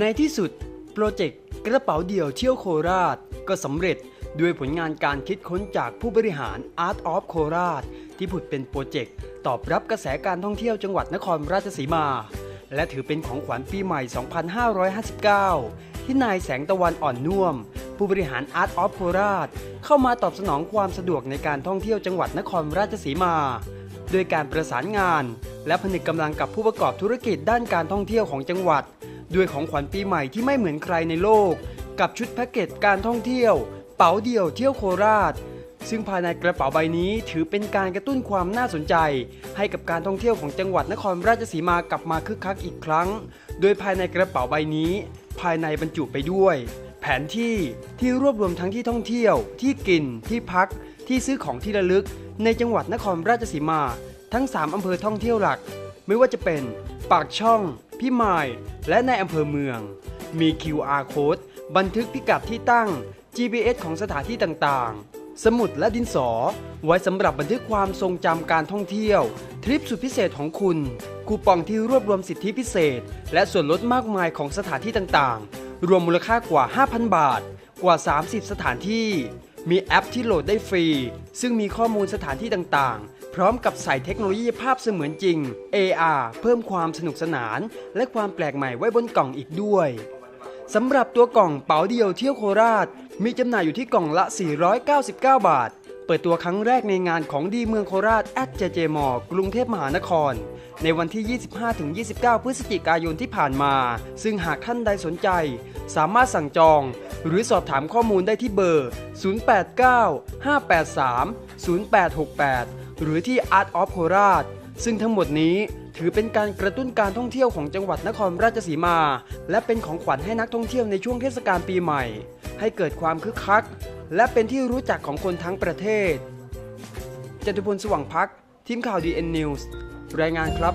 ในที่สุด โปรเจกต์กระเป๋าเดี่ยวเที่ยวโคราช ก็สำเร็จด้วยผลงานการคิดค้นจากผู้บริหาร Art of โคราช ที่ผุดเป็นโปรเจกต์ตอบรับกระแสการท่องเที่ยวจังหวัดนครราชสีมา และถือเป็นของขวัญปีใหม่ 2559 ที่นายแสงตะวันอ่อนน่วมผู้บริหาร Art of โคราช เข้ามาตอบสนองความสะดวกในการท่องเที่ยวจังหวัดนครราชสีมาโดยการประสานงาน และผนึกกำลังกับผู้ประกอบธุรกิจด้านการท่องเที่ยวของจังหวัด ด้วยของขวัญปีใหม่ที่ไม่เหมือนใครในโลก กับชุดแพ็กเกจการท่องเที่ยว เป๋าเดี่ยวเที่ยวโคราช ซึ่งภายในกระเป๋าใบนี้ถือเป็นการกระตุ้นความน่าสนใจ ให้กับการท่องเที่ยวของจังหวัดนครราชสีมากลับมาคึกคักอีกครั้ง โดยภายในกระเป๋าใบนี้ ภายในบรรจุไปด้วย แผนที่ที่รวบรวมทั้งที่ท่องเที่ยว ที่กิน ที่พัก ที่ซื้อของที่ระลึก ในจังหวัดนครราชสีมา ทั้ง 3อำเภอท่องเที่ยวหลัก ไม่ว่าจะเป็น ปากช่อง พิมาย และในอำเภอเมือง มี QR code บันทึกพิกัดที่ตั้ง GPS ของสถานที่ต่างๆ สมุดและดินสอ ไว้สำหรับบันทึกความทรงจำการท่องเที่ยว ทริปสุดพิเศษของคุณ คูปองที่รวบรวมสิทธิพิเศษ และส่วนลดมากมายของสถานที่ต่างๆ รวมมูลค่ากว่า 5,000 บาท กว่า 30 สถานที่ มีแอปที่โหลดได้ฟรี ซึ่งมีข้อมูลสถานที่ต่างๆ พร้อมกับใส่เทคโนโลยีภาพเสมือนจริง AR เพิ่มความสนุกสนาน และความแปลกใหม่ไว้บนกล่องอีกด้วยสำหรับตัวกล่องเป๋าเดียวเที่ยวโคราช มีจำหน่ายอยู่ที่กล่องละ 499 บาท เปิดตัวครั้งแรกในงานของดีเมืองโคราชแอดเจเจมอกรุงเทพมหานคร ในวันที่ 25-29 พฤศจิกายนที่ผ่านมา ซึ่งหากท่านใดสนใจ สามารถสั่งจอง หรือสอบถามข้อมูลได้ที่เบอร์ 089-583-0868 หรือที่ Art of โคราชซึ่งทั้งหมดนี้ถือเป็นการกระตุ้นการท่องเที่ยวของจังหวัดนครราชสีมา และเป็นของขวัญให้นักท่องเที่ยวในช่วงเทศกาลปีใหม่ ให้เกิดความคึกคัก และเป็นที่รู้จักของคนทั้งประเทศจตุพลสว่างพัก ทีมข่าวดีเอ็นนิวส์รายงานครับ